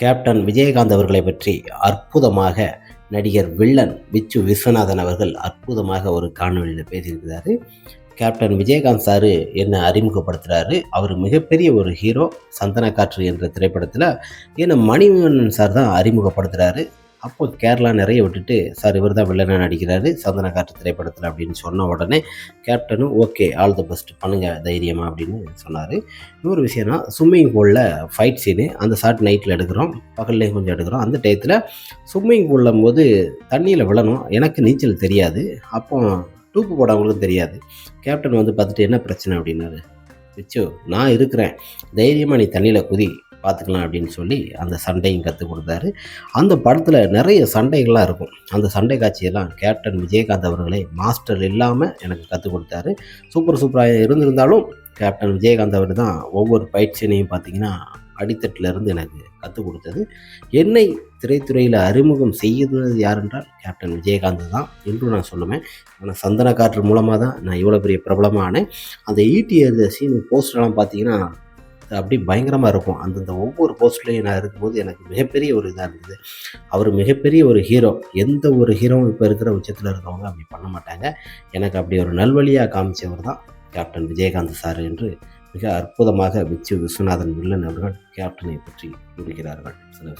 Captain Vijayakanth அவர்களை பற்றி அற்புதமாக நடிகர் வில்லன் விச்சு விஸ்வநாதன் அவர்கள் அற்புதமாக ஒரு காணொலியில் பேசியிருக்கிறாரு. கேப்டன் விஜயகாந்த் சார் என்னை அறிமுகப்படுத்துகிறாரு அவர் மிகப்பெரிய ஒரு ஹீரோ சந்தன காற்று என்ற திரைப்படத்தில் என்னை மணிவண்ணன் சார் தான் அறிமுகப்படுத்துகிறாரு அப்போ கேரளா நிறைய விட்டுட்டு சார் இவர் தான் வில்லனாக நடிக்கிறாரு சந்தன காற்று திரைப்படத்தில் அப்படின்னு சொன்ன உடனே கேப்டனும் ஓகே ஆல் த பெஸ்ட் பண்ணுங்கள் தைரியமாக அப்படின்னு சொன்னார். இன்னொரு விஷயம்னா ஸ்விம்மிங் பூலில் ஃபைட் சீனு அந்த ஷார்ட் நைட்டில் எடுக்கிறோம் பகல்லையும் கொஞ்சம் எடுக்கிறோம். அந்த டயத்தில் ஸ்விம்மிங் பூலில் போது தண்ணியில் விழணும் எனக்கு நீச்சல் தெரியாது. அப்போ டூப்பு போடவங்களுக்கும் தெரியாது. கேப்டன் வந்து பார்த்துட்டு என்ன பிரச்சனை? அப்படின்னாரு. விச்சு நான் இருக்கிறேன். தைரியமாக நீ தண்ணியில் குதி பார்த்துக்கலாம் அப்படின்னு சொல்லி அந்த சண்டையும் கற்றுக் கொடுத்தாரு. அந்த படத்தில் நிறைய சண்டைகள்லாம் இருக்கும். அந்த சண்டை காட்சியெல்லாம் கேப்டன் விஜயகாந்த் அவர்களே மாஸ்டர் இல்லாமல் எனக்கு கற்றுக் கொடுத்தாரு. சூப்பர் சூப்பராக இருந்திருந்தாலும் கேப்டன் விஜயகாந்த் அவர் தான் ஒவ்வொரு பயிற்சியினையும் பார்த்தீங்கன்னா அடித்தட்டில் இருந்து எனக்கு கற்றுக் கொடுத்தது. என்னை திரைத்துறையில் அறிமுகம் செய்தது யாரென்றால் கேப்டன் விஜயகாந்த் தான் என்று நான் சொல்லுவேன். ஆனால் சந்தன காற்று மூலமாக தான் நான் இவ்வளோ பெரிய பிரபலமானேன் அந்த ஈட்டி எழுத சீன் போஸ்டர்லாம் பார்த்தீங்கன்னா அப்படி பயங்கரமாக இருக்கும். அந்தந்த ஒவ்வொரு போஸ்ட்லேயும் நான் இருக்கும்போது எனக்கு மிகப்பெரிய ஒரு இதாக இருந்தது. அவர் மிகப்பெரிய ஒரு ஹீரோ எந்த ஒரு ஹீரோவும் இப்போ இருக்கிற உச்சத்தில் இருக்கவங்க அப்படி பண்ண மாட்டாங்க. எனக்கு அப்படி ஒரு நல்வழியாக காமிச்சவர் தான் கேப்டன் விஜயகாந்த் சார் என்று மிக அற்புதமாக விச்சு விஸ்வநாதன் வில்லன் அவர்கள் கேப்டனை பற்றி கூறுகிறார்கள். சில